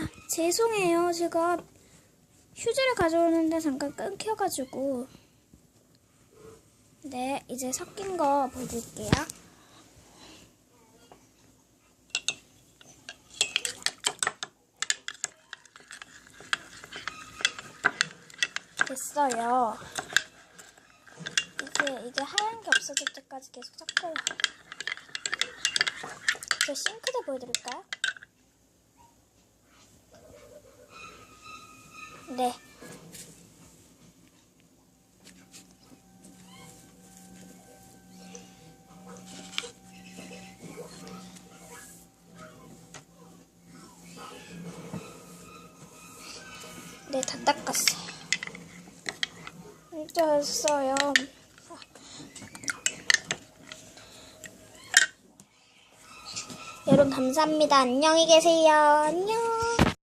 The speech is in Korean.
아, 죄송해요. 제가 휴지를 가져오는데 잠깐 끊겨가지고. 네, 이제 섞인 거 보여드릴게요. 됐어요. 이게, 이게 하얀 게 없어질 때까지 계속 섞어요. 저 싱크대 보여드릴까요? 네. 네, 다 닦았어요. 됐어요. 여러분 감사합니다. 안녕히 계세요. 안녕.